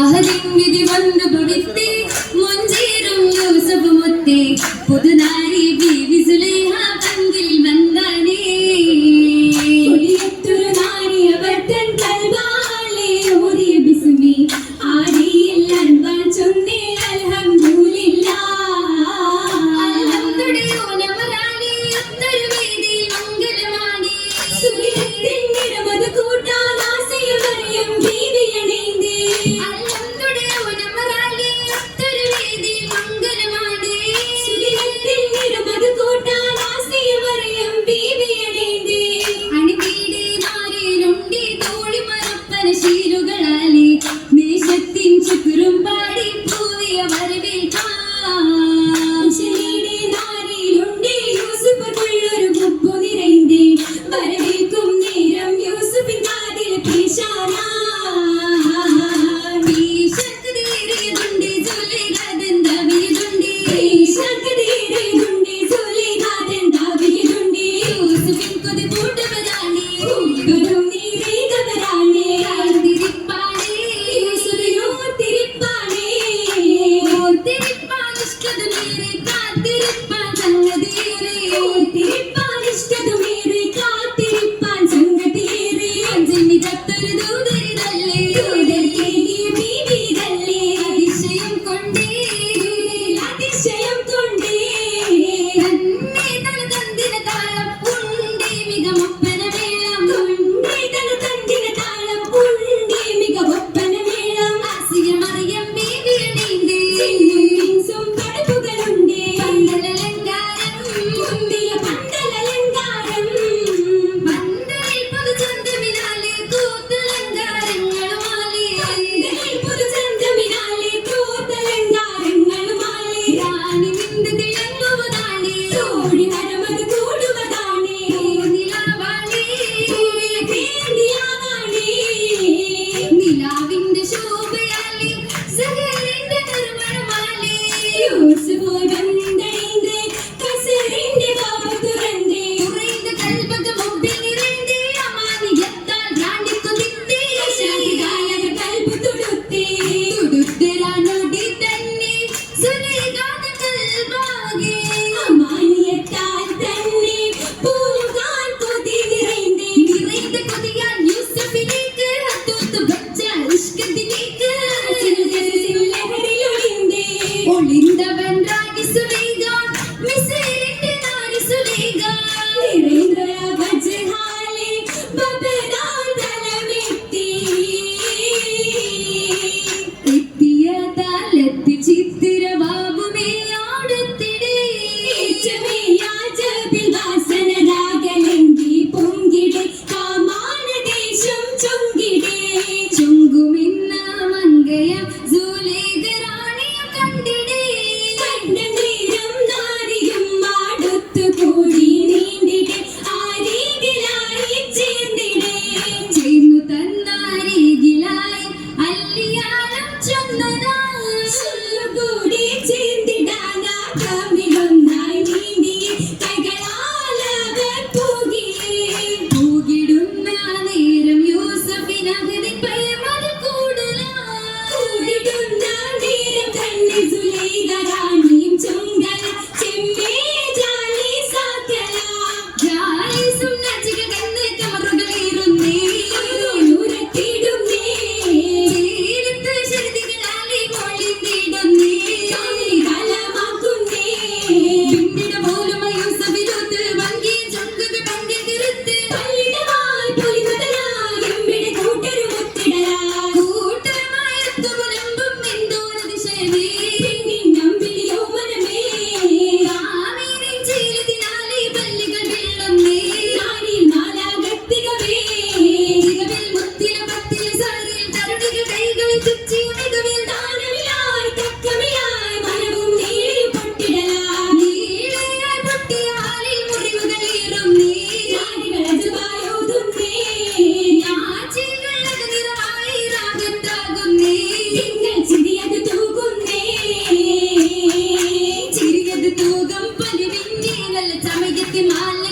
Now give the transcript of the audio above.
അഹദിൻ വിധി വന്നു ഭവിത്തെ മുഞ്ചേരും മുത്തി പുതുനായ ചിന്നി ചത്തൊരു ദൂതേ मालिक मालिक